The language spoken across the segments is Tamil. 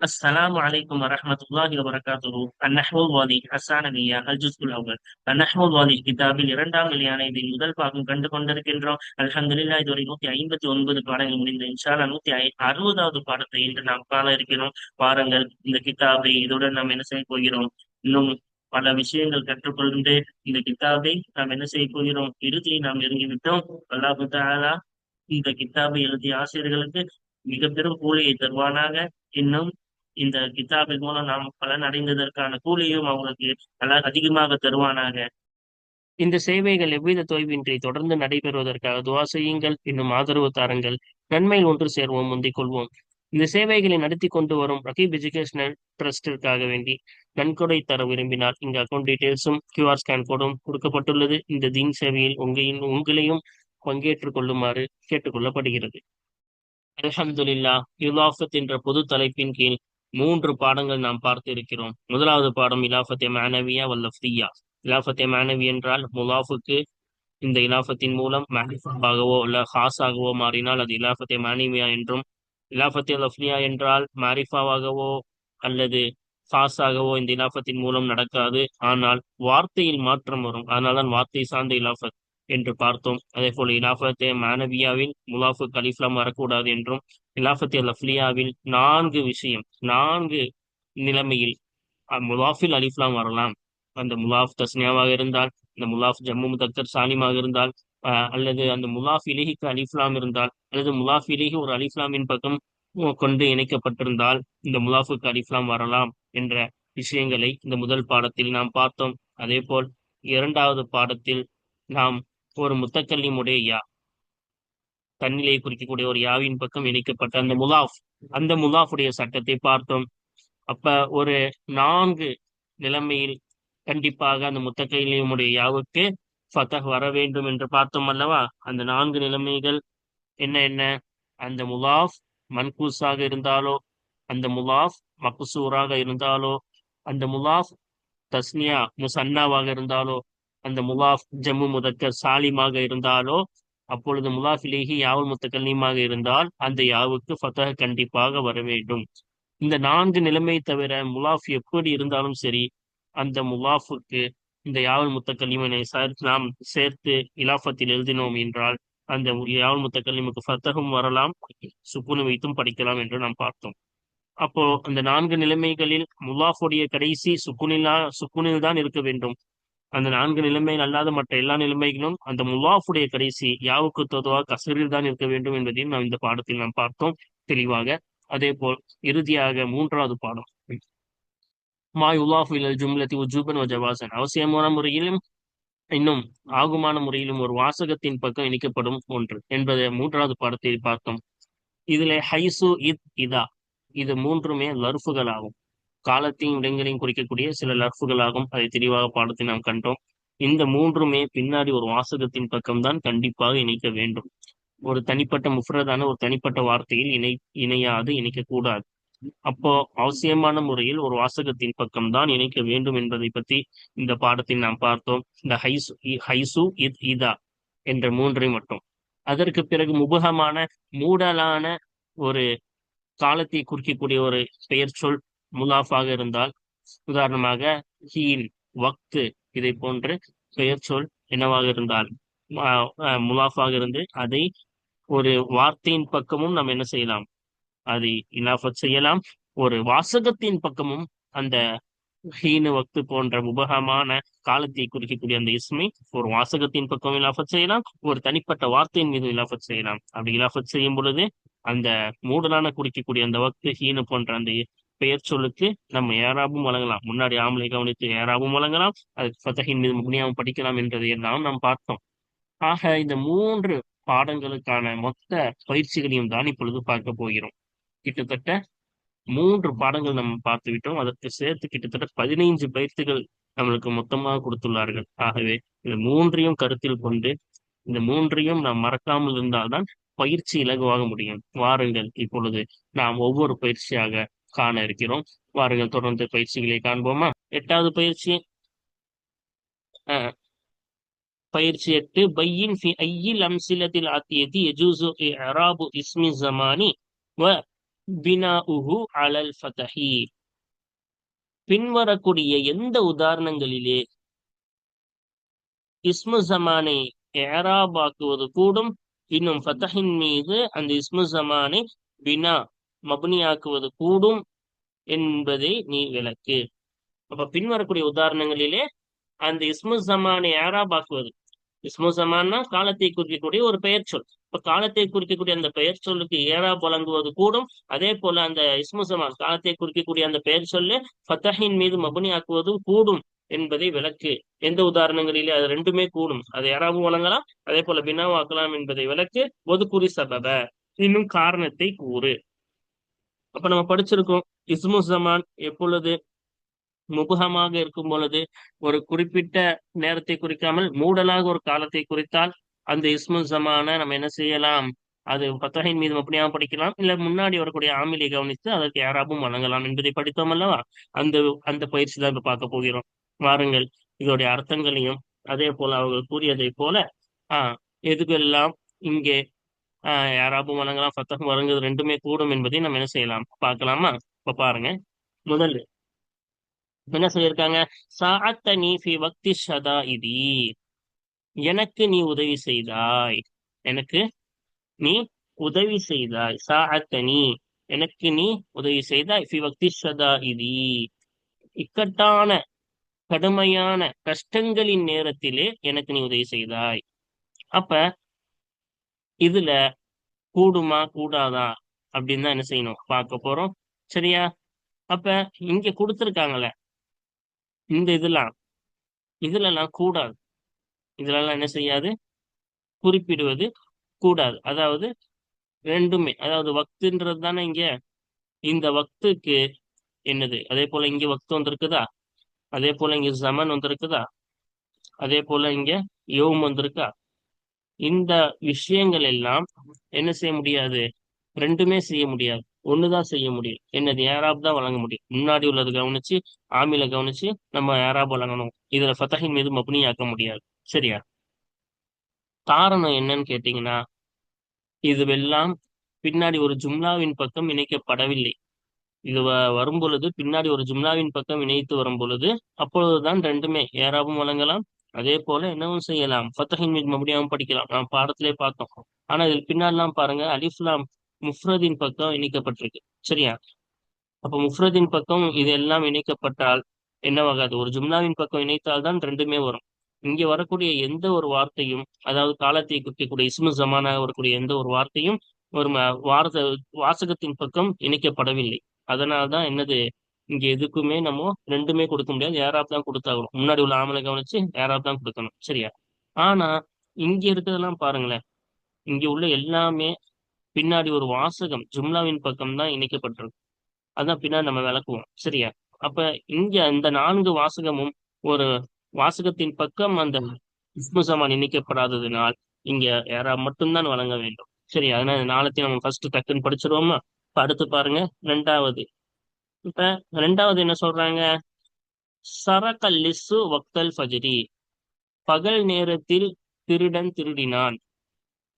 السلام عليكم ورحمة الله وبركاته النحو الواضح الثانوية الجزء الأول النحو الواضح கிதாபில் இரண்டாம் நிலையான இதில் முதல் பாகம் கண்டு கொண்டிருக்கின்றோம் அல்ஹம்துலில்லாஹ் இதுவரை நூத்தி ஐம்பத்தி ஒன்பது பாடங்கள் முடிந்த இன்ஷால்லா நூத்தி ஐ அறுபதாவது பாடத்தை இன்று நாம் காண இருக்கிறோம் பாருங்கள் இந்த கிதாபை இதுடன் நாம் என்ன செய்ய போகிறோம் இன்னும் பல விஷயங்கள் கற்றுக்கொண்டு இந்த கிதாபை நாம் என்ன செய்ய போகிறோம் இறுதியை நாம் நெருங்கிவிட்டோம் அல்லாஹு தாலா இந்த கிதாபை எழுதிய ஆசிரியர்களுக்கு மிக பெரும் கூலியை தருவானாக இன்னும் இந்த கிதாபின் மூலம் நாம் பலன் அடைந்ததற்கான கூலியும் அவங்களுக்கு நல்லா அதிகமாக தருவானாக. இந்த சேவைகள் எவ்வித தொய்வின்றி தொடர்ந்து நடைபெறுவதற்காக துவா செய்யுங்கள் இன்னும் ஆதரவு தாருங்கள். நன்மையில் ஒன்று சேர்வோம் முந்திக் கொள்வோம். இந்த சேவைகளை நடத்தி கொண்டு வரும் ரகீப் எஜுகேஷனல் ட்ரஸ்டிற்காக வேண்டி நன்கொடை தர விரும்பினால் இந்த அக்கௌண்ட் டீடைல்ஸும் கியூஆர் ஸ்கேன் கோடும் கொடுக்கப்பட்டுள்ளது. இந்த தீன் சேவையில் உங்களின் உங்களையும் பங்கேற்றுக் கொள்ளுமாறு கேட்டுக்கொள்ளப்படுகிறது அலமதுல்லா யுலாஃபத் என்ற பொது தலைப்பின் கீழ் மூன்று பாடங்கள் நாம் பார்த்து இருக்கிறோம். முதலாவது பாடம் இலாஃபத்தே மானவியா வல்லஃப்தியா இலாஃபத்தே மேனவி என்றால் முலாஃபுக்கு இந்த இலாஃபத்தின் மூலம் மாரிஃபாகவோ அல்ல ஹாஸாகவோ மாறினால் அது இலாஃபத்தே மானிவியா என்றும் இலாஃபத்தே லஃப்லியா என்றால் மாரிஃபாவாகவோ அல்லது ஃபாஸாகவோ இந்த இலாஃபத்தின் மூலம் நடக்காது. ஆனால் வார்த்தையில் மாற்றம் வரும். அதனால்தான் வார்த்தை சார்ந்த இலாஃபத். என்று பார்த்தோம். அதே போல இலாஃபத்தே மானவியாவில் முலாஃபு கலிஃப்லாம் வரக்கூடாது என்றும் இலாஃபத்தே லஃப்லியாவில் நான்கு விஷயம் நான்கு நிலைமையில் முலாஃபில் அலிஃப்லாம் வரலாம். அந்த முலாஃப் தஸ்னியாவாக இருந்தால் இந்த முலாஃப் ஜம்மு முதக்தர் சாலிமாக இருந்தால் அல்லது அந்த முலாஃப் இலிஹிக்கு அலிஃப்லாம் இருந்தால் அல்லது முலாஃப் இலிஹி ஒரு அலிஃப்லாமின் பக்கம் கொண்டு இணைக்கப்பட்டிருந்தால் இந்த முலாஃபுக்கு அலிஃப்லாம் வரலாம் என்ற விஷயங்களை இந்த முதல் பாடத்தில் நாம் பார்த்தோம். அதே போல் இரண்டாவது பாடத்தில் நாம் ஒரு முத்தக்கல்லிமுடைய யா தன்னிலையை குறிக்கக்கூடிய ஒரு யாவின் பக்கம் இணைக்கப்பட்ட அந்த முலாஃப் அந்த முலாஃபுடைய சட்டத்தை பார்த்தோம். அப்ப ஒரு நான்கு நிலைமையில் கண்டிப்பாக அந்த முத்தக்கையிலியமுடைய யாவுக்கு ஃபத்தஹ் வர வேண்டும் என்று பார்த்தோம் அல்லவா? அந்த நான்கு நிலைமைகள் என்ன என்ன? அந்த முலாஃப் மன்கூஸாக இருந்தாலோ அந்த முலாஃப் மக்குசூராக இருந்தாலோ அந்த முலாஃப் தஸ்னியா முசன்னாவாக இருந்தாலோ அந்த முலாஃப் ஜம்மு முதக்கர் சாலிமாக இருந்தாலோ அப்பொழுது முலாஃபிலேஹி யாவல் முத்தக்கல்லீமாக இருந்தால் அந்த யாவுக்கு ஃபத்தக கண்டிப்பாக வர வேண்டும். இந்த நான்கு நிலைமை தவிர முலாஃப் எப்படி இருந்தாலும் சரி அந்த முலாஃபுக்கு இந்த யாவல் முத்தக்கல்லிமனை நாம் சேர்த்து இலாஃபத்தில் எழுதினோம் என்றால் அந்த யாவல் முத்தக்கல்லிமுக்கு ஃபத்தகம் வரலாம் சுக்குனு வைத்தும் படிக்கலாம் என்று நாம் பார்த்தோம். அப்போ அந்த நான்கு நிலைமைகளில் முலாஃபுடைய கடைசி சுக்குனிலா சுக்குனில் தான் இருக்க வேண்டும். அந்த நான்கு நிலைமைகள் அல்லாத மற்ற எல்லா நிலைமைகளும் அந்த முவாஃபுடைய கடைசி யாவுக்கு தொதுவா கசரில் தான் இருக்க வேண்டும் என்பதையும் நாம் இந்த பாடத்தில் நாம் பார்த்தோம். தெளிவாக அதே போல் இறுதியாக மூன்றாவது பாடம். மா யுலாஃபு இல் ஜும்லத்தி உஜூபன் ஜவாசன் அவசியமான முறையிலும் இன்னும் ஆகுமான முறையிலும் ஒரு வாசகத்தின் பக்கம் இணைக்கப்படும் ஒன்று என்பதை மூன்றாவது பாடத்தில் பார்த்தோம். இதுல ஹைசு இத் இதா. இது மூன்றுமே லருஃபுகள் ஆகும் காலத்தையும் இடங்களையும் குறிக்கக்கூடிய சில லர்ஃபுகளாகும் அதை தெளிவாக பாடத்தை நாம் கண்டோம். இந்த மூன்றுமே பின்னாடி ஒரு வாசகத்தின் பக்கம்தான் கண்டிப்பாக இணைக்க வேண்டும். ஒரு தனிப்பட்ட முஃப்ரதான ஒரு தனிப்பட்ட வார்த்தையில் இணை இணையாது இணைக்கக்கூடாது. அப்போ அவசியமான முறையில் ஒரு வாசகத்தின் பக்கம் தான் இணைக்க வேண்டும் என்பதை பற்றி இந்த பாடத்தில் நாம் பார்த்தோம். இந்த ஹைசு ஹைசு இத் இதா என்ற மூன்றை மட்டும். அதற்கு பிறகு முபகமான மூடலான ஒரு காலத்தை குறிக்கக்கூடிய ஒரு பெயர் சொல் முலாஃபாக இருந்தால் உதாரணமாக ஹீன் வக்து இதை போன்று பெயர் சொல் என்னவாக இருந்தால் முலாஃபாக இருந்து அதை ஒரு வார்த்தையின் பக்கமும் நாம் என்ன செய்யலாம்? அதை இலாஃபத் செய்யலாம். ஒரு வாசகத்தின் பக்கமும் அந்த ஹீனு வக்து போன்ற உபகமான காலத்தை குறிக்கக்கூடிய அந்த இஸ்மை ஒரு வாசகத்தின் பக்கம் இலாஃபத் செய்யலாம். ஒரு தனிப்பட்ட வார்த்தையின் மீது இலாஃபத் செய்யலாம். அப்படி இலாஃபத் செய்யும் பொழுது அந்த மூடலான குறிக்கக்கூடிய அந்த வக்து ஹீனு போன்ற அந்த பெயர் சொல்லுக்கு நம்ம ஏராபும் வழங்கலாம். முன்னாடி ஆம்பளை கவனித்து ஏராபும் வழங்கலாம். அதுக்கு ஃபத்தகின் மீது முனியாவும் படிக்கலாம் என்றதை எல்லாம் நாம் பார்த்தோம். ஆக இந்த மூன்று பாடங்களுக்கான மொத்த பயிற்சிகளையும் தான் இப்பொழுது பார்க்க போகிறோம். கிட்டத்தட்ட மூன்று பாடங்கள் நம்ம பார்த்து விட்டோம். அதற்கு சேர்த்து கிட்டத்தட்ட பதினைஞ்சு பயிற்சிகள் நம்மளுக்கு மொத்தமாக கொடுத்துள்ளார்கள். ஆகவே இந்த மூன்றையும் கருத்தில் கொண்டு இந்த மூன்றையும் நாம் மறக்காமல் இருந்தால்தான் பயிற்சி இலகுவாக முடியும். வாருங்கள் இப்பொழுது நாம் ஒவ்வொரு பயிற்சியாக காண இருக்கிறோம். வாருங்கள் தொடர்ந்து பயிற்சிகளை காண்போமா? எட்டாவது பயிற்சி. பயிற்சி எட்டு. பையின் ஃபி ஐயில் அம்சிலத்தில் ஆத்தியதி யஜூசு இராபு இஸ்மி ஜமானி வ பினாஉஹு அலல் ஃபதஹி. பின்வரக்கூடிய எந்த உதாரணங்களிலே இஸ்மு ஜமானை ஏராபாக்குவது கூடும்? இன்னும் ஃபதஹின் மீது அந்த இஸ்மு ஜமானை பினா மபுனியாக்குவது கூடும் என்பதை நீ விளக்கு. அப்ப பின்வரக்கூடிய உதாரணங்களிலே அந்த இஸ்மு சமானை ஏராபாக்குவது இஸ்மு சமான்னா காலத்தை குறிக்கக்கூடிய ஒரு பெயர் சொல். இப்ப காலத்தை குறிக்கக்கூடிய அந்த பெயர் சொல்லுக்கு ஏரா வழங்குவது கூடும். அதே போல அந்த இஸ்மு சமான் காலத்தை குறிக்கக்கூடிய அந்த பெயர் சொல்லு ஃபத்தஹின் மீது மபுனி ஆக்குவதும் கூடும் என்பதை விளக்கு. எந்த உதாரணங்களிலே அது ரெண்டுமே கூடும். அது யாராவும் வழங்கலாம் அதே போல பினாவாக்கலாம் என்பதை விளக்கு. ஒதுக்குறி சபப. இன்னும் காரணத்தை கூறு. அப்ப நம்ம படிச்சிருக்கோம் இஸ்மு ஜமான் எப்பொழுது முபுகமாக இருக்கும் பொழுது ஒரு குறிப்பிட்ட நேரத்தை குறிக்காமல் மூடலாக ஒரு காலத்தை குறித்தால் அந்த இஸ்மு ஜமான நம்ம என்ன செய்யலாம்? அது பத்தகையின் மீது அப்படியாக படிக்கலாம். இல்ல முன்னாடி வரக்கூடிய ஆமிலை கவனித்து அதற்கு யாராவும் வழங்கலாம் என்பதை படித்தோம் அல்லவா? அந்த அந்த பயிற்சி தான் இப்ப பார்க்க போகிறோம். வாருங்கள். இதோடைய அர்த்தங்களையும் அதே போல அவர்கள் கூறியதை போல ஆஹ் எதுக்கெல்லாம் இங்கே ஆஹ் யாராவும் வழங்கலாம் பத்தகம் ரெண்டுமே கூடும் என்பதை நம்ம என்ன செய்யலாம்? பார்க்கலாமா? இப்ப பாருங்க. முதல் என்ன சொல்லியிருக்காங்க? நீ ஃபி பக்தி சதா இதி எனக்கு நீ உதவி செய்தாய். எனக்கு நீ உதவி செய்தாய். சாத்தனி எனக்கு நீ உதவி செய்தாய். ஃபி பக்தி சதா இதி இக்கட்டான கடுமையான கஷ்டங்களின் நேரத்திலே எனக்கு நீ உதவி செய்தாய். அப்ப இதுல கூடுமா கூடாதா? அப்படின்னு தான் என்ன செய்யணும்? பார்க்க போறோம். சரியா? அப்ப இங்க கொடுத்துருக்காங்கல்ல இந்த இதெல்லாம் இதுலலாம் கூடாது. இதுலலாம் என்ன செய்யாது? குறிப்பிடுவது கூடாது. அதாவது ரெண்டுமே அதாவது வக்துன்றது தானே இங்க? இந்த வக்துக்கு என்னது? அதே போல இங்க வக்து வந்திருக்குதா? அதே போல இங்க ஜமன் வந்திருக்குதா? அதே போல இங்க யோம் வந்திருக்கா? இந்த விஷயங்கள் எல்லாம் என்ன செய்ய முடியாது? ரெண்டுமே செய்ய முடியாது. ஒண்ணுதான் செய்ய முடியும். என்னது? ஏராப் தான் வழங்க முடியும். முன்னாடி உள்ளது கவனிச்சு ஆமில கவனிச்சு நம்ம ஏராப் வழங்கணும். இதுல ஃபத்தஹின் மீது மப்னியாக்க முடியாது. சரியா? காரணம் என்னன்னு கேட்டீங்கன்னா இதுவெல்லாம் பின்னாடி ஒரு ஜும்லாவின் பக்கம் இணைக்கப்படவில்லை. இது வ- வரும் பொழுது பின்னாடி ஒரு ஜும்லாவின் பக்கம் இணைத்து வரும் பொழுது அப்பொழுதுதான் ரெண்டுமே ஏராபும் வழங்கலாம் அதே போல என்னவும் செய்யலாம். ஃபத்தஹின் மீது மறுபடியும் படிக்கலாம். நாம் பாடத்திலே பார்த்தோம். ஆனா இதில் பின்னாடிலாம் பாருங்க. அலிஃப்லாம் முஃப்ரதின் பக்கம் இணைக்கப்பட்டிருக்கு. சரியா? அப்ப முஃப்ரதின் பக்கம் இது எல்லாம் இணைக்கப்பட்டால் என்னவாகாது? ஒரு ஜும்லாவின் பக்கம் இணைத்தால் தான் ரெண்டுமே வரும். இங்க வரக்கூடிய எந்த ஒரு வார்த்தையும் அதாவது காலத்தை குறிக்கக்கூடிய இஸ்மு ஜமானாக வரக்கூடிய எந்த ஒரு வார்த்தையும் ஒரு ம- வார்த்தை வாசகத்தின் பக்கம் இணைக்கப்படவில்லை. அதனால்தான் என்னது? இங்க எதுக்குமே நம்ம ரெண்டுமே கொடுக்க முடியாது. ஏராப் தான் கொடுத்தாகணும். முன்னாடி உள்ள ஆமலை கவனிச்சு ஏராப் தான் கொடுக்கணும். சரியா? ஆனா இங்க இருக்கிறதெல்லாம் பாருங்களேன். இங்க உள்ள எல்லாமே பின்னாடி ஒரு வாசகம் ஜும்லாவின் பக்கம் தான் இணைக்கப்பட்டிருக்கு. அதான் பின்னாடி நம்ம விளக்குவோம். சரியா? அப்ப இங்க இந்த நான்கு வாசகமும் ஒரு வாசகத்தின் பக்கம் அந்த இஸ்மு ஜமான் இணைக்கப்படாததினால் இங்க யாரா மட்டும்தான் வழங்க வேண்டும். சரி அதனால நாளத்தையும் நம்ம ஃபர்ஸ்ட் டக்குன்னு படிச்சிருவோமா? அடுத்து பாருங்க. ரெண்டாவது. இப்ப ரெண்டாவது என்ன சொல்றாங்க? சரக்கல்லிசு வக்தல் ஃபஜரி. பகல் நேரத்தில் திருடன் திருடினான்.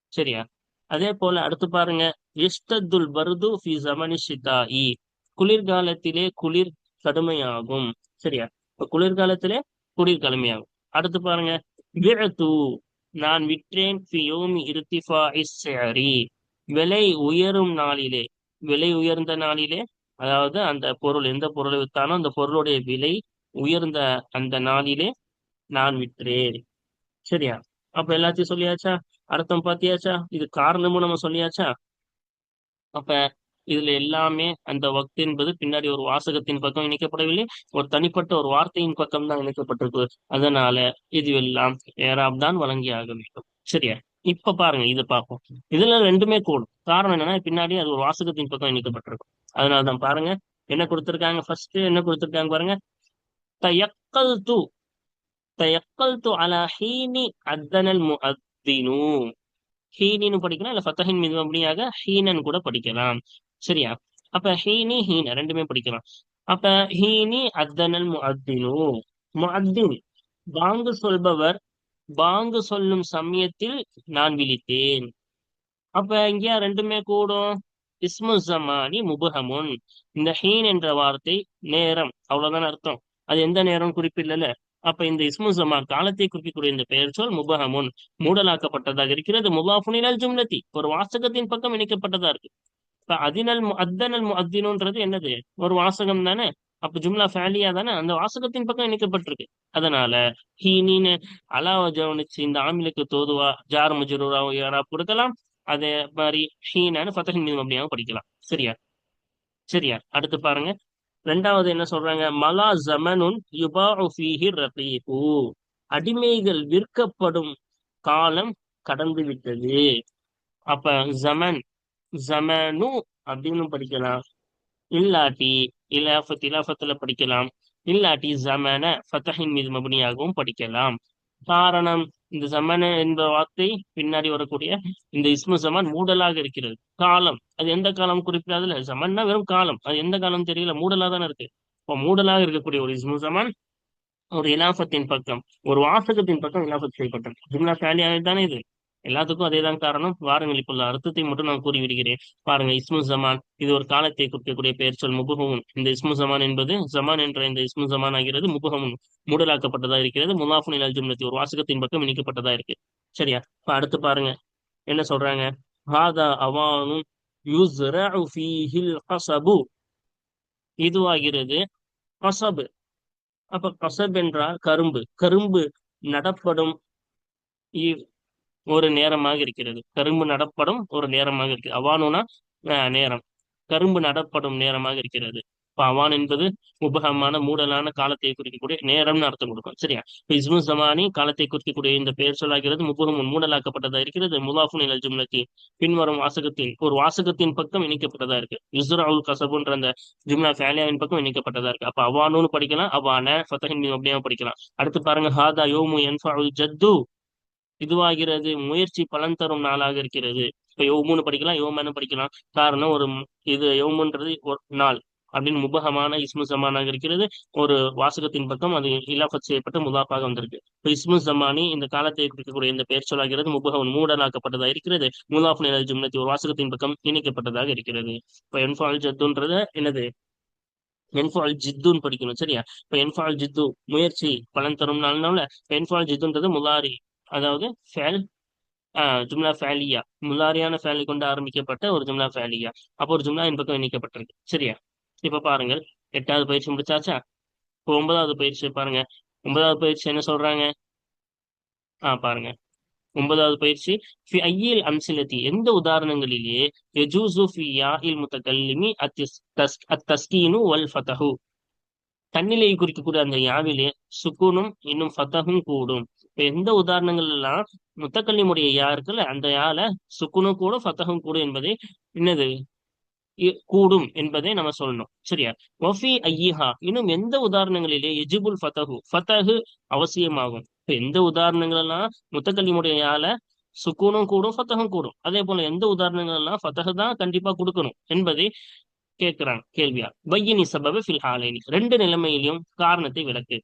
சரியா? அதே போல அடுத்து பாருங்க. இஷ்டத்துல் பருது ஃபி ஜமனி குளிர்காலத்திலே குளிர் கடுமையாகும். சரியா? இப்ப குளிர்காலத்திலே குளிர் கடுமையாகும். அடுத்து பாருங்க. விழத்து நான் விற்றேன் ஃபி யோமி இருத்திஃபாஇ விலை உயரும் நாளிலே விலை உயர்ந்த நாளிலே அதாவது அந்த பொருள் எந்த பொருளை வித்தாலும் அந்த பொருளுடைய விலை உயர்ந்த அந்த நாளிலே நான் விற்றேன். சரியா? அப்ப எல்லாத்தையும் சொல்லியாச்சா? அர்த்தம் பாத்தியாச்சா? இது காரணமும் நம்ம சொல்லியாச்சா? அப்ப இதுல எல்லாமே அந்த வக்து என்பது பின்னாடி ஒரு வாசகத்தின் பக்கம் இணைக்கப்படவில்லை ஒரு தனிப்பட்ட ஒரு வார்த்தையின் பக்கம் தான் இணைக்கப்பட்டிருக்கு. அதனால இதுவெல்லாம் ஏராப் தான் வழங்கி ஆக வேண்டும். சரியா? இப்ப பாருங்க இது பார்ப்போம். இதுல ரெண்டுமே கூடும். காரணம் என்னன்னா பின்னாடி அது ஒரு வாசகத்தின் பக்கம் இணைக்கப்பட்டிருக்கும் அதனாலதான் பாருங்க. என்ன கொடுத்துருக்காங்க ஃபர்ஸ்ட் என்ன கொடுத்துருக்காங்க பாருங்க. தயக்கல் து தயக்கல் து அலா ஹீனி அத்தனல் முஅத்தினு. ஹீனின்னு படிக்கலாம் இல்ல ஃபத்தஹின் மீது அப்படியாக ஹீனன் கூட படிக்கலாம். சரியா? அப்ப ஹீனி ஹீன ரெண்டுமே படிக்கலாம். அப்ப ஹீனி அத்தனல் முஅத்தினு. முஅத்தின் பாங்கு சொல்பவர் பாங்கு சொல்லும் சமயத்தில் நான் விழித்தேன். அப்ப இங்கேயா ரெண்டுமே கூடும்? இஸ்மு ஜமானி முபஹமுன். இந்த ஹீன் என்ற வார்த்தை நேரம் அவ்வளவுதான் அர்த்தம். அது எந்த நேரம் குறிப்பிடல அப்ப இந்த இஸ்மு ஜமான் காலத்தை குறிக்கக்கூடிய இந்த பெயர் சொல் முபஹமுன். மூடலாக்கப்பட்டதாக இருக்கிறது. முபாஃபுனினால் ஜும்லத்தி ஒரு வாசகத்தின் பக்கம் இணைக்கப்பட்டதா இருக்கு. இப்ப அதினல் அத்தனல் அத்தினுன்றது என்னது? ஒரு வாசகம் தானே? அப்ப ஜும்லா ஃபேலியா தானே? அந்த வாசகத்தின் பக்கம் இணைக்கப்பட்டிருக்கு. அதனால ஹீனின்னு அலாவ ஜவனிச்சு இந்த ஆமிலுக்கு தோதுவா ஜார் மஜூரா யாரா கொடுக்கலாம். அதே மாதிரி ஷீனான்னு ஃபத்தஹின் மீது அப்படியாவும் படிக்கலாம். சரியா? சரியா? அடுத்து பாருங்க. ரெண்டாவது என்ன சொல்றாங்க? மலா ஜமனுன் யுபா ஃபீஹி அடிமைகள் விற்கப்படும் காலம் கடந்து விட்டது. அப்ப ஜமன் ஜமனு அப்படின்னு படிக்கலாம். இல்லாட்டி இலாஃபத் இலாஃபத்துல படிக்கலாம். இல்லாட்டி ஜமன ஃபத்தஹின் மீது மபனியாகவும் படிக்கலாம். காரணம்? இந்த ஜமன என்ற வார்த்தை பின்னாடி வரக்கூடிய இந்த இஸ்மு ஜமான் மூடலாக இருக்கிறது. காலம். அது எந்த காலம் குறிப்பிடாதுல ஜமன்னா வெறும் காலம். அது எந்த காலம் தெரியல. மூடலா தானே இருக்கு. இப்போ மூடலாக இருக்கக்கூடிய ஒரு இஸ்மு ஜமான் ஒரு இலாபத்தின் பக்கம் ஒரு வாசகத்தின் பக்கம் இலாபத் செய்யப்பட்டது ஜிம்லா ஃபேலியாக தானே இது? எல்லாத்துக்கும் அதேதான் காரணம். வாருங்கள் இப்போ உள்ள அர்த்தத்தை மட்டும் நான் கூறிவிடுகிறேன். பாருங்க இஸ்மு ஜமான் இது ஒரு காலத்தை குறிக்கக்கூடிய பெயர் சொல் முபுகமுன் இந்த இஸ்மு ஜமான் என்பது ஜமான் என்ற இந்த இஸ்மு ஜமான் ஆகிறது முபுகமுன் மூடலாக்கப்பட்டதா இருக்கிறது. முலாஃபுன் இலல் ஜும்லத்தி ஒரு வாசகத்தின் பக்கம் இணைக்கப்பட்டதா இருக்கு. சரியா? இப்ப அடுத்து பாருங்க என்ன சொல்றாங்க? ஹாதா அவானும் யுஸ்ரஉ ஃபீஹில் கஸபு. இதுவாகிறது கசபு அப்ப கசப் என்றால் கரும்பு. கரும்பு நடப்படும் ஒரு நேரமாக இருக்கிறது. கரும்பு நடப்படும் ஒரு நேரமாக இருக்கு. அவானுனா நேரம். கரும்பு நடப்படும் நேரமாக இருக்கிறது. இப்போ அவான் என்பது உபகமான மூடலான காலத்தை குறிக்கக்கூடிய நேரம்னு அர்த்தம் கொடுக்கும். சரியா? இஸ்மு ஜமானி காலத்தை குறிக்கக்கூடிய இந்த பெயர் சொல்லாகிறது முபகம் மூடலாக்கப்பட்டதா இருக்கிறது. முலாஃபுன் இலல் ஜும்லத்தி பின்வரும் வாசகத்தின் ஒரு வாசகத்தின் பக்கம் இணைக்கப்பட்டதா இருக்கு. யுஸ்ரா அவுல் கசபுன்ற அந்த ஜும்லா ஃபேலியாவின் பக்கம் இணைக்கப்பட்டதா இருக்கு. அப்ப அவானுன்னு படிக்கலாம் அவான ஃபத்தஹின் மீது அப்படியே படிக்கலாம். அடுத்து பாருங்க ஹாதா யோமு என்ஃபுல் ஜத்து. இதுவாகிறது முயற்சி பலன் தரும் நாளாக இருக்கிறது. இப்ப யோமுன்னு படிக்கலாம் யோமன்னு படிக்கலாம். காரணம் ஒரு இது யோமுன்றது ஒரு நாள் அப்படின்னு முபகமான இஸ்மு ஜமானாக இருக்கிறது. ஒரு வாசகத்தின் பக்கம் அது இலாபத் செய்யப்பட்டு முதாப்பாக வந்திருக்கு. இப்போ இஸ்மு ஜமானி இந்த காலத்தை குறிக்கக்கூடிய இந்த பெயர் சொல்லாகிறது முபகவன் மூடலாக்கப்பட்டதாக இருக்கிறது. முதாஃப் நிலை ஜும்னத்தி ஒரு வாசகத்தின் பக்கம் இணைக்கப்பட்டதாக இருக்கிறது. இப்போ என்ஃபால் ஜத்துன்றது என்னது? என்ஃபால் ஜித்துன்னு படிக்கணும் சரியா? இப்போ என்ஃபால் ஜித்து முயற்சி பலன் தரும் நாள்னால என்ஃபால் ஜித்துன்றது முலாரி அதாவது ஃபேல் ஆஹ் ஜும்லா ஃபேலியா. முல்லாரியான ஃபேலை கொண்டு ஆரம்பிக்கப்பட்ட ஒரு ஜும்லா ஃபேலியா. அப்போ ஒரு ஜும்லா என் பக்கம் இணைக்கப்பட்டிருக்கு. சரியா? இப்ப பாருங்கள். எட்டாவது பயிற்சி முடிச்சாச்சா? இப்போ ஒன்பதாவது பயிற்சி பாருங்க. ஒன்பதாவது பயிற்சி என்ன சொல்றாங்க? ஆ பாருங்க. ஒன்பதாவது பயிற்சி ஃபி ஐயில் அம்சிலத்தி. எந்த உதாரணங்களிலே யஜூசு ஃபி யாஇல் முத்தகல்லிமி அத்திஸ் தஸ் அத்தஸ்கீனு வல் ஃபதஹு. தன்னிலையை குறிக்கக்கூடிய அந்த யாவிலே சுக்குனும் இன்னும் ஃபதஹும் கூடும். இப்ப எந்த உதாரணங்கள் எல்லாம் முத்தக்கல்லிமுடைய யா இருக்குல்ல அந்த யால சுக்குனும் கூடும் ஃபத்தகம் கூடும் என்பதை என்னது? கூடும் என்பதை நம்ம சொல்லணும். சரியா? வஃபி ஐயா இன்னும் எந்த உதாரணங்களிலே எஜிபுல் ஃபத்தகு ஃபத்தகு அவசியமாகும். இப்ப எந்த உதாரணங்கள் எல்லாம் முத்தக்கல்லிமுடைய யால சுக்கூனும் கூடும் ஃபத்தகம் கூடும்? அதே போல எந்த உதாரணங்கள் எல்லாம் ஃபத்தஹு தான் கண்டிப்பா கொடுக்கணும் என்பதை கேட்கிறாங்க கேள்வியா? பையனி சபப ஃபில் ஹாலைனி. ரெண்டு நிலைமையிலும் காரணத்தை விளக்கு.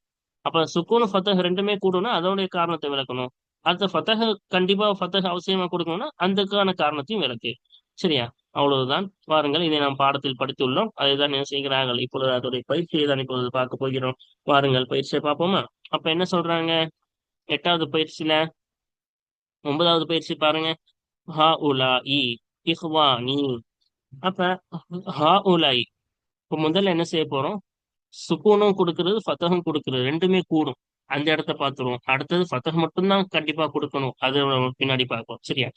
அப்ப சுக்கூனு ஃபத்தஹ் ரெண்டுமே கூடும்னா அதோடைய காரணத்தை விளக்கணும். அடுத்த ஃபத்தஹ் கண்டிப்பா ஃபத்தஹ் அவசியமா கொடுக்கணும்னா அதுக்கான காரணத்தையும் விளக்கு. சரியா? அவ்வளவுதான். வாருங்கள் இதை நாம் பாடத்தில் படித்துள்ளோம். அதைதான் என்ன செய்கிறார்கள்? இப்பொழுது அதோடைய பயிற்சியை தான் இப்பொழுது பார்க்க போகிறோம். வாருங்கள் பயிற்சியை பார்ப்போமா? அப்ப என்ன சொல்றாங்க? எட்டாவது பயிற்சியில ஒன்பதாவது பயிற்சி பாருங்க. ஹா உலா இ இஹ்வானி. அப்ப ஹா உலாய் இப்ப முதல்ல என்ன செய்ய போறோம்? சுக்கூனும் கொடுக்கறது ஃபத்தகம் கொடுக்கறது. ரெண்டுமே கூடும். அந்த இடத்த பார்த்துருவோம். அடுத்தது ஃபத்தகம் மட்டும்தான் கண்டிப்பா கொடுக்கணும். அது பின்னாடி பார்ப்போம். சரியா?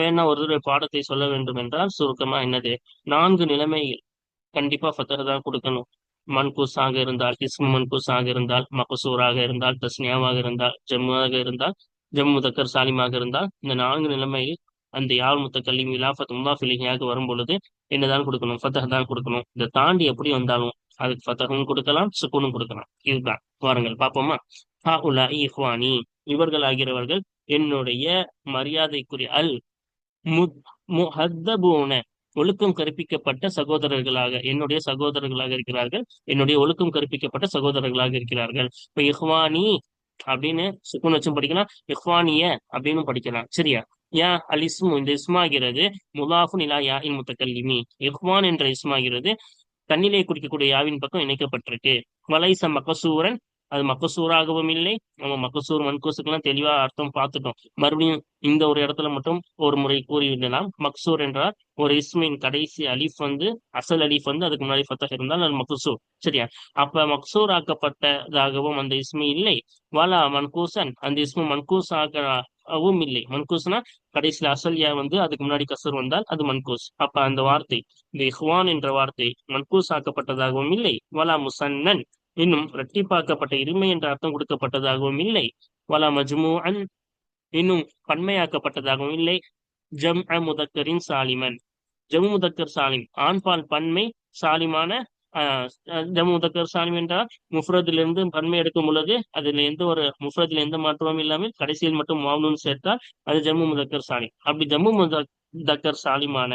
வேணா ஒரு பாடத்தை சொல்ல வேண்டும் என்றால் சுருக்கமா என்னது? நான்கு நிலைமைகள் கண்டிப்பா ஃபத்தக தான் கொடுக்கணும். மன்கூஸாக இருந்தால் இஸ்மு மன்கூஸாக இருந்தால் மகசூராக இருந்தால் தஸ்னியாவாக இருந்தால் ஜம்முவாக இருந்தால் ஜம்மு தக்கர் சாலிமாக இருந்தால் இந்த நான்கு நிலைமையில் அந்த யாழ் முத்த கல்வி மிலாஃபத் முல்லாஃபிலிஹியாக வரும் பொழுது என்னதான் கொடுக்கணும்? ஃபத்தக தான் கொடுக்கணும். இதை தாண்டி எப்படி வந்தாலும் அதுக்கு ஃபத்தகம் கொடுக்கலாம் சுக்குனும் கொடுக்கலாம். இதுதான். வாருங்கள் பார்ப்போமா? ஹா உலா இஹ்வானி. இவர்கள் ஆகிறவர்கள் என்னுடைய மரியாதைக்குரிய அல் முஹத்தபூன ஒழுக்கம் கற்பிக்கப்பட்ட சகோதரர்களாக என்னுடைய சகோதரர்களாக இருக்கிறார்கள். என்னுடைய ஒழுக்கம் கற்பிக்கப்பட்ட சகோதரர்களாக இருக்கிறார்கள். இப்ப இஹ்வானி அப்படின்னு சுக்குன் வச்சும் படிக்கலாம் இஹ்வானிய அப்படின்னு படிக்கலாம். சரியா? யா அல் இஸ்மு இந்த இஸ்மாகிறது முலாஃபுன் இலா யா இல் முத்தக்கல்லிமி இஹ்வான் என்ற இஸ்மாகிறது தண்ணிலே குடிக்கக்கூடிய யாவின் பக்கம் இணைக்கப்பட்டிருக்கு. வலைச மகசூரன். அது மகசூராகவும் இல்லை. நம்ம மகசூர் மன்கூசுக்கெல்லாம் தெளிவா அர்த்தம் பார்த்துட்டோம். மறுபடியும் இந்த ஒரு இடத்துல மட்டும் ஒரு முறை கூறிவிடலாம். மக்சூர் என்றால் ஒரு இஸ்மின் கடைசி அலிஃப் வந்து அசல் அலிஃப் வந்து அதுக்கு முன்னாடி பத்தாக இருந்தால் அது மக்சூர். சரியா? அப்ப மக்சூர் ஆக்கப்பட்டதாகவும் அந்த இஸ்மி இல்லை. வலா மன்கூசன் அந்த இஸ்மு மன்கூஸ் அவும் இல்லை. மன்கூஸ்னா கடைசியில் அசல்யா வந்து அதுக்கு முன்னாடி கசர் வந்தால் அது மன்கூஸ். அப்ப அந்த வார்த்தை இந்த இஹ்வான் என்ற வார்த்தை மன்கூஸ் ஆக்கப்பட்டதாகவும் இல்லை. வலா முசன்னன் இன்னும் இரட்டிப்பாக்கப்பட்ட இருமை என்ற அர்த்தம் கொடுக்கப்பட்டதாகவும் இல்லை. வலா மஜ்மூஅன் இன்னும் பன்மையாக்கப்பட்டதாகவும் இல்லை. ஜம் அ முதக்கரின் சாலிமன். ஜம் முதக்கர் சாலிம் ஆண்பால் பன்மை சாலிமான ஜமு தக்கர் சாலிம் என்றால் முஃப்ரதிலிருந்து பன்மை எடுக்கும் பொழுது அதுல எந்த ஒரு முஃப்ரதில் எந்த மாற்றமும் இல்லாமல் கடைசியில் மட்டும் மாவுனு சேர்த்தால் அது ஜம்மு முதக்கர் சாலிம் அப்படி ஜம்மு முதக்கர் சாலிமான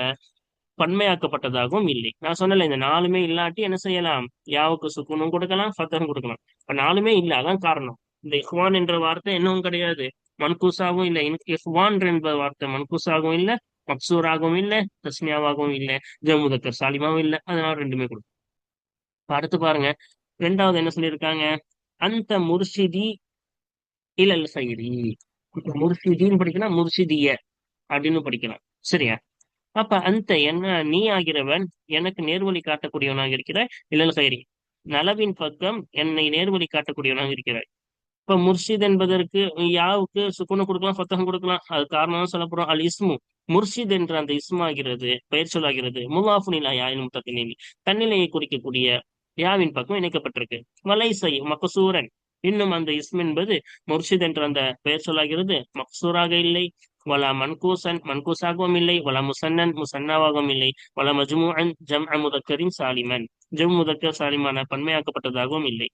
பன்மையாக்கப்பட்டதாகவும் இல்லை. நான் சொன்னல இந்த நாலுமே இல்லாட்டி என்ன செய்யலாம்? யாவுக்கு சுக்குனும் கொடுக்கலாம் ஃபத்தரும் கொடுக்கலாம். இப்ப நாலுமே இல்லை அதான் காரணம். இந்த இஹ்வான் என்ற வார்த்தை என்னவும் கிடையாது. மன்கூசாகவும் இல்லை. இஹ்வான் என்ற வார்த்தை மன்கூசாகவும் இல்லை மப்சூராகவும் இல்லை தஸ்மியாவாகவும் இல்லை ஜமுதக்கர் சாலிமாவும் இல்லை. அதனால ரெண்டுமே கொடுக்கும் அடுத்து பாருங்க. ரெண்டாவது என்ன சொல்லியிருக்காங்க? அந்த முர்ஷிதி இலல் சைரி. முர்ஷிதின்னு படிக்கலாம் முர்ஷிதிய அப்படின்னு படிக்கலாம். சரியா? அப்ப அந்த என்ன நீ ஆகிறவன் எனக்கு நேர்வழி காட்டக்கூடியவனாக இருக்கிறாய் இலல் சைரி. நலவின் பக்கம் என்னை நேர்வழி காட்டக்கூடியவனாக இருக்கிறாய். இப்ப முர்ஷித் என்பதற்கு யாவுக்கு சுக்குனு கொடுக்கலாம் சொத்தகம் கொடுக்கலாம். அது காரணம் சொல்ல போறோம். அல் இஸ்மு. முர்ஷித் என்ற அந்த இஸ்மாகிறது பெயர் சொல்லாகிறது முலாஃபுனிலா யாயின் முத்தத்தினி தன்னிலையை குறிக்கக்கூடிய யாவின் பக்கம் இணைக்கப்பட்டிருக்கு. வலைசை மகசூரன். இன்னும் அந்த இஸ்ம் என்பது முர்ஷித் என்ற அந்த பெயர் சொல்லாகிறது. மக்சூராக இல்லை. வலா மன்கூசன் மன்கூசாகவும் இல்லை. வலா முசன்னன் முசன்னாவாகவும் இல்லை. வலா மஜ்மூஅன் ஜம் முதக்கரின் சாலிமன். ஜம் முதக்கர் சாலிமான பன்மையாக்கப்பட்டதாகவும் இல்லை.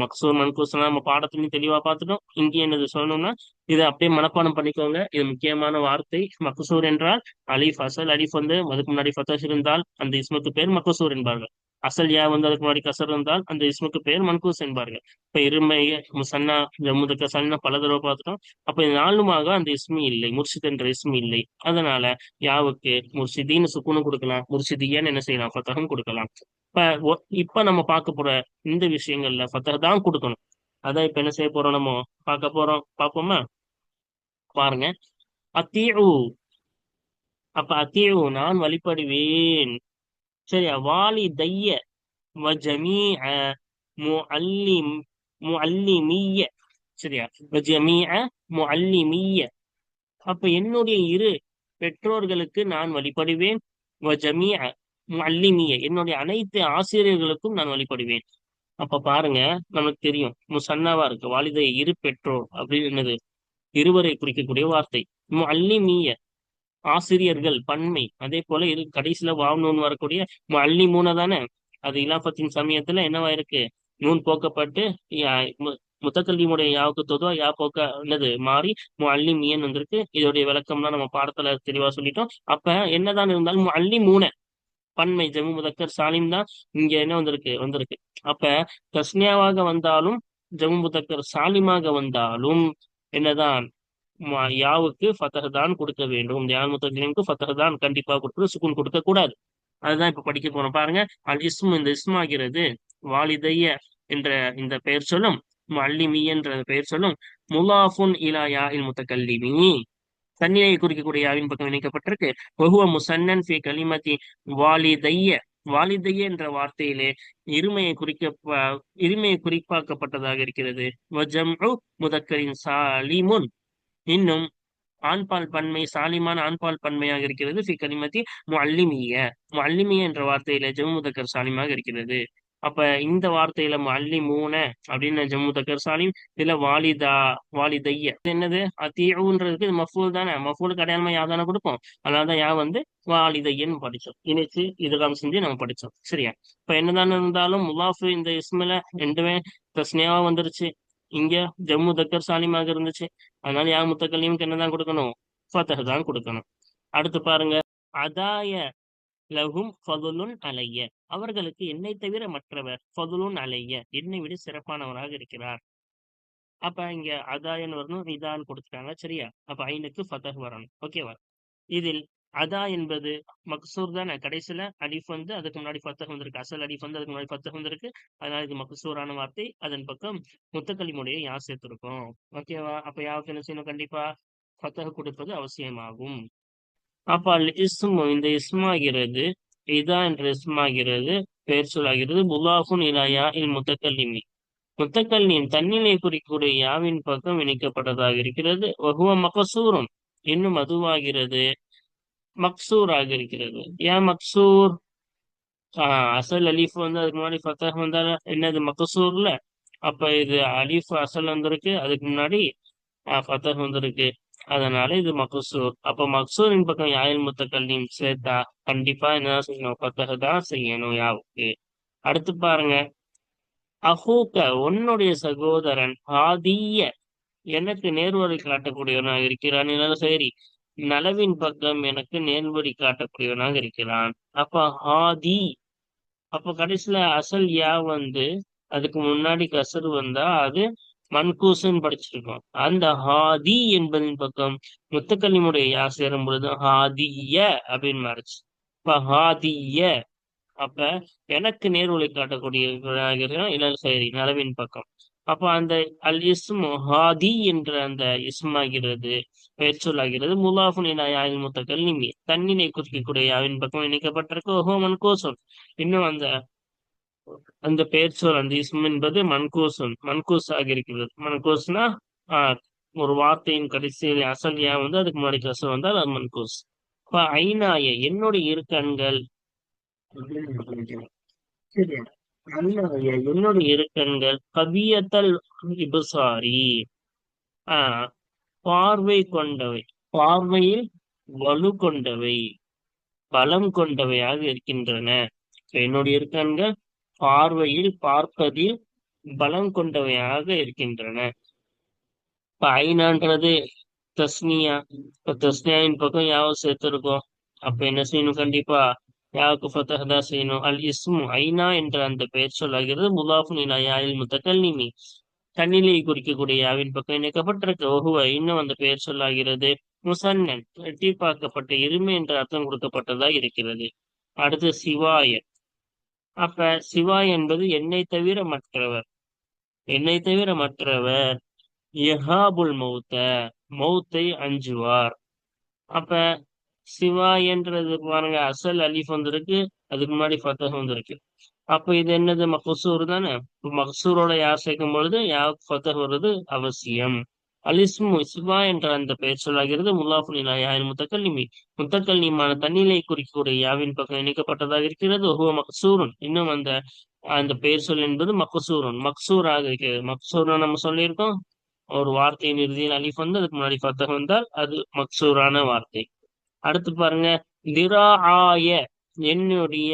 மக்சூர் மன்கூஸ்லாம் நம்ம பாடத்துலையும் தெளிவா பார்த்துட்டோம். இங்கே என்னது சொல்லணும்னா இதை அப்படியே மனப்பாடம் பண்ணிக்கோங்க. இது முக்கியமான வார்த்தை. மக்சூர் என்றால் அலிஃப் அசல் அலிஃப் வந்து அதுக்கு முன்னாடி ஃபத்தஸ் இருந்தால் அந்த இஸ்முக்கு பேர் மக்சூர் என்பார்கள். அசல் யா வந்து அதுக்கு முன்னாடி கசர் இருந்தால் அந்த இஸ்முக்கு பேர் மன்கூஸ் என்பார்கள். இப்ப இருமை சன்னா ஜம்முதுக்க சன்னா பல தடவை பார்த்துட்டோம். அப்ப இது நாலுமாக அந்த இஸ்மி இல்லை முர்ஷித் என்ற இஸ்மி இல்லை. அதனால யாவுக்கு முர்ஷிதின்னு சுக்குனு கொடுக்கலாம் முர்ஷிதியான்னு என்ன செய்யலாம் ஃபத்தகம் கொடுக்கலாம். இப்ப இப்ப நம்ம பார்க்க போற இந்த விஷயங்கள்ல ஃபத்தக தான் கொடுக்கணும். அதான் இப்ப என்ன செய்ய போறோம் நம்ம? பார்க்க போறோம். பார்ப்போமா? பாருங்க. அத்தீஉ அப்ப அத்தீஉ நான் வழிபடுவேன். சரியா? வாலி தைய வஜமீஅ முஅல்லிம் முஅல்லிமிய. சரியா? வஜமீஅ முஅல்லிமிய. அப்ப என்னுடைய இரு பெற்றோர்களுக்கு நான் வழிபடுவேன். வஜமீஅ முஅல்லிமிய. என்னுடைய அனைத்து ஆசிரியர்களுக்கும் நான் வழிபடுவேன். அப்ப பாருங்க நமக்கு தெரியும். முசன்னாவா இருக்கு. வாலிதைய இரு பெற்றோர் அப்படின்னு என்னது? இருவரை குறிக்கக்கூடிய வார்த்தை. முஅல்லிமிய. ஆசிரியர்கள் பன்மை. அதே போல இது கடைசியில வாவ் வரக்கூடிய அள்ளி மூனை தானே? அது இலாபத்தின் சமயத்துல என்னவா இருக்கு? நூன் போக்கப்பட்டு முத்தக்கல்வியுடைய யாவுக்கு தொதுவா யா போக்க என்னது மாறி அள்ளி மீன் வந்திருக்கு. இதோடைய விளக்கம்லாம் நம்ம பாடத்துல தெளிவா சொல்லிட்டோம். அப்ப என்னதான் இருந்தாலும் அள்ளி மூனை பன்மை ஜம்மு முதக்கர் சாலிம் தான் இங்க என்ன வந்திருக்கு வந்திருக்கு. அப்ப தஸ்னியாவாக வந்தாலும் ஜம்மு முதக்கர் சாலிமாக வந்தாலும் என்னதான் யாவுக்கு ஃபத்தஹ் தான் கொடுக்க வேண்டும். யான் முத்தகிலிமுக்கு ஃபத்தஹ் தான் கண்டிப்பா கொடுக்கணும் சுக்குன் கொடுக்க கூடாது. அதுதான் இப்ப படிக்க போறோம். பாருங்க அல் இஸ்மு இந்த இஸ்ம் ஆகிறது வாலிதைய என்ற இந்த பெயர் சொல்லும் அல்லிமி என்ற பெயர் சொல்லும் முலாஃபுன் இலா யா இல் முத்தகல்லிமி. தன்னிலையை குறிக்கக்கூடிய யாவின் பக்கம் இணைக்கப்பட்டிருக்கு. வகுவ முசன்னன் ஃபி கலிமதி வாலிதைய. வாலிதைய என்ற வார்த்தையிலே இருமையை குறிக்க இருமையை குறிப்பாக்கப்பட்டதாக இருக்கிறது. முதக்கரின் சாலிமுன். இன்னும் ஆண்பால் பன்மை சாலிமான ஆண்பால் பன்மையாக இருக்கிறது. ஃபி கலிமதி முல்லிமிய முல்லிமிய என்ற வார்த்தையில ஜம்முதக்கர் சாலிமாக இருக்கிறது. அப்ப இந்த வார்த்தையில மல்லி மூன அப்படின்னு ஜம்முதக்கர் சாலிம் இதுல வாலிதா வாலிதைய. என்னது? அத்தீவுன்றதுக்கு இது மஃபூல் தானே? மஃபூலுக்கு அடையாளமா யா தானே கொடுப்போம்? அதனாலதான் யா வந்து வாலிதையன்னு படிச்சோம் இணைச்சு இதெல்லாம் செஞ்சு நம்ம படிச்சோம் சரியா? இப்ப என்னதான் இருந்தாலும் முலாஃபு இந்த இஸ்மில ரெண்டுமே தஸ்னியாவா வந்துருச்சு. இங்க ஜம்மு தக்கர் சாலிமாக இருந்துச்சு. அதனால யா முத்தக்கல்லிமுக்கு என்னதான் கொடுக்கணும். ஃபத்தஹ் தான் கொடுக்கணும். அடுத்து பாருங்க. அதாய லகும் ஃபதுலுன் அலைய. அவர்களுக்கு என்னை தவிர மற்றவர் ஃபதுலுன் அலைய. என்னை விட சிறப்பானவராக இருக்கிறார். அப்ப இங்க அதாயன் வரணும். இதான் கொடுத்துட்டாங்க. சரியா? அப்ப ஐனுக்கு ஃபதஹ் வரணும். ஓகேவா? இதில் அதா என்பது மக்சூர் தானே. கடைசியில அலிஃப் வந்து அதுக்கு முன்னாடி பத்தகம் வந்திருக்கு. அசல் அலிஃப் வந்து அதுக்கு முன்னாடி பத்தகம் வந்திருக்கு. அதனால இது மக்சூரான வார்த்தை. அதன் பக்கம் முத்தக்கலிமுடைய யா சேர்த்திருக்கும்? ஓகேவா அப்ப யாவுக்கு என்ன செய்யணும்? கண்டிப்பா ஃபத்தஹ் கொடுப்பது அவசியமாகும். அப்ப அல் இஸ்மு இந்த இஸ்மாகிறது இதா என்ற இஸ்மாகிறது பெயர் சொல்லாகிறது புலாஃபுன் இலாயா இல் முத்தக்கல்லிமி. முத்தக்கல்லியின் தன்னிலை குறிக்கக்கூடிய யாவின் பக்கம் இணைக்கப்பட்டதாக இருக்கிறது. வகுவ மகசூரும். இன்னும் அதுவாகிறது. மக்சூராக இருக்கிறது ஏன் மக்சூர்? ஆஹ் அசல் அலீஃப் வந்து அதுக்கு முன்னாடி ஃபத்தஹ் வந்தா என்னது மக்சூர்ல? அப்ப இது அலீஃப் அசல் வந்திருக்கு அதுக்கு முன்னாடி ஃபத்தஹ் வந்திருக்கு. அதனால இது மக்சூர். அப்ப மக்சூரின் பக்கம் யாயில் முத்தக்கல்லின் சேர்த்தா கண்டிப்பா என்ன செய்யணும்? ஃபத்தஹ் தான் செய்யணும் யாவுக்கு. அடுத்து பாருங்க. அஹூக்க உன்னுடைய சகோதரன் ஆதிய எனக்கு நேர்வரை காட்டக்கூடியவனாக இருக்கிறான். என்னால சரி? நலவின் பக்கம் எனக்கு நேர்வழி காட்டக்கூடியவனாக இருக்கிறான். அப்ப ஆதி அப்ப கடைசியில அசல் யா வந்து அதுக்கு முன்னாடி கசரு வந்தா அது மன்கூசுன்னு படிச்சிருக்கோம். அந்த ஹாதி என்பதின் பக்கம் முத்தக்கல்லிமுடைய யா சேரும் பொழுது ஹாதிய அப்படின்னு மாறிச்சு. இப்ப ஹாதிய அப்ப எனக்கு நேர்வழி காட்டக்கூடிய இல்லை சரி நலவின் பக்கம். அப்ப அந்த அல் இஸ்மு ஹாதி என்ற அந்த இஸ்மாகிறது பெயர் சொல்லாகிறது. முலாஃபுன் இலா யாயின் முத்தக்கல்லிமி தண்ணினை குறிக்கக்கூடிய யாவின் பக்கம் இணைக்கப்பட்டிருக்கு. ஓஹோ மன்கோசோன். இன்னும் அந்த அந்த பெயர் சொல் அந்த இஸ்ம் என்பது மன்கூசன். மன்கோஸ் ஆகியிருக்கிறது மன்கோஸ்னா ஆஹ் ஒரு வார்த்தையின் கடைசியில் அசல் யா வந்து அதுக்கு முன்னாடி கசல் வந்தால் அது மன்கோஸ். ஐநாய என்னுடைய இரு கண்கள். சரியா ஐநாய என்னுடைய இருக்கண்கள் கவியத்தல் இபுசாரி. ஆஹ் பார்வை கொண்டவை. பார்வையில் வலு கொண்டவை பலம் கொண்டவையாக இருக்கின்றன. என்னுடைய இருக்கண்கள் பார்வையில் பார்ப்பதில் பலம் கொண்டவையாக இருக்கின்றன. இப்ப ஐநான்றது தஸ்னியா இப்ப தஸ்னியாவின் பக்கம் யாவது சேர்த்திருக்கோம். அப்ப என்ன செய்யணும்? கண்டிப்பா யாவுக்கு செய்யணும்? அல் இஸ்மு ஐனா என்ற அந்த பெயர் சொல்லாகிறது. முலாஃபுன் இலா யாயில் முத்தக்கல்லிமி குறிக்கக்கூடிய யாவின் பக்கம் இணைக்கப்பட்டிருக்க. ஒஹுவ இன்னும் அந்த பெயர் சொல்லாகிறது. முசன்னன் எட்டிப்பாக்கப்பட்ட இருமை என்ற அர்த்தம் கொடுக்கப்பட்டதா இருக்கிறது. அடுத்து சிவாய. அப்ப சிவாய் என்பது என்னை தவிர மற்றவர். என்னை தவிர மற்றவர். யஹாபுல் மௌத்த மௌத்தை அஞ்சுவார். அப்ப சிவா என்றது பாருங்க அசல் அலிஃப் வந்திருக்கு. அதுக்கு முன்னாடி ஃபத்தஹ் வந்திருக்கு. அப்ப இது என்னது? மகசூர் தானே? மகசூரோட யார் சேர்க்கும் பொழுது யார் ஃபத்தஹ் வருது அவசியம். அலிஸ்மு சிவா என்ற அந்த பெயர் சொல்லாகிறது முல்லாஃபுல் இலா யாயின் முத்தக்கல்லிமி முத்தக்கல்லிமான தன்னிலை குறிக்கக்கூடிய யாவின் பக்கம் இணைக்கப்பட்டதாக இருக்கிறது. ஒஹுவ மக்சூரன். இன்னும் அந்த அந்த பெயர் சொல் என்பது மக்சூரன். மக்சூராக இருக்கிறது. மக்சூரன் நம்ம சொல்லியிருக்கோம். ஒரு வார்த்தையின் இறுதியில் அலிஃப் வந்து அதுக்கு முன்னாடி ஃபத்தஹ் வந்தால் அது மக்சூரான வார்த்தை. அடுத்து பாருங்க. திரா என்னுடைய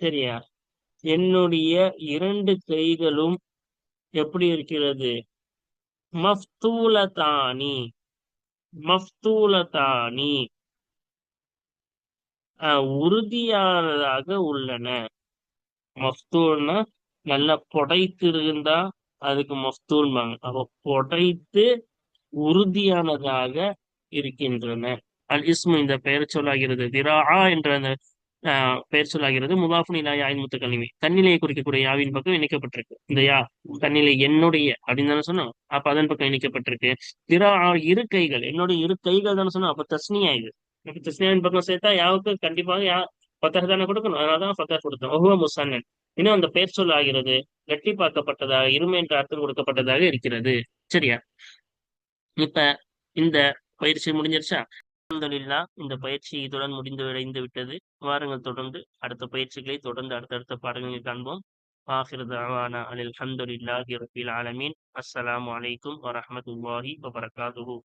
சரியா? என்னுடைய இரண்டு கைகளும் எப்படி இருக்கிறது? மஃப்தூலதானி மஃப்தூலதானி உறுதியானதாக உள்ளன. மஃப்தூல்னா நல்லா புடைத்து இருந்தா அதுக்கு மஃப்தூல்பாங்க. அப்ப புடைத்து உறுதியானதாக இருக்கின்றன. அல் இஸ்மு இந்த பெயர் சொல்லாகிறது. திராஆ என்ற அந்த பெயர் சொல்லாகிறது. முதாஃபுன் இலா யாயின் முத்தக்கல்லிமி. தன்னிலையை குறிக்கக்கூடிய யாவின் பக்கம் இணைக்கப்பட்டிருக்கு. இந்த யா தன்னிலை என்னுடைய அப்படின்னு தானே சொன்னோம். அப்ப அதன் பக்கம் இணைக்கப்பட்டிருக்கு. திரா இரு கைகள். என்னுடைய இரு கைகள் தானே சொன்னோம். அப்ப தஸ்னியா இது. அப்ப தஸ்னியாவின் பக்கம் சேர்த்தா யாவுக்கு கண்டிப்பாக யா பத்தக தானே கொடுக்கணும். அதனாலதான் பத்தக கொடுத்தோம். ஒவ்வொரு முசன்னன். இன்னும் அந்த பெயர் சொல் ஆகிறது. வெட்டி பார்க்கப்பட்டதாக இருமை என்ற அர்த்தம் கொடுக்கப்பட்டதாக இருக்கிறது. சரியா? இப்ப இந்த பயிற்சி முடிஞ்சிருச்சா? அல்ஹம்துலில்லா இந்த பயிற்சி இதுடன் முடிந்து விடைந்து விட்டது. வாருங்கள் தொடர்ந்து அடுத்த பயிற்சிகளை தொடர்ந்து அடுத்தடுத்த பாடங்களில் காண்போம். ஆஹிர் தவானா அனில் அல்ஹம்துலில்லாஹி ரபில் ஆலமீன். அஸ்ஸலாமு அலைக்கும் வரஹ்மத்துல்லாஹி வபரகாதுஹு.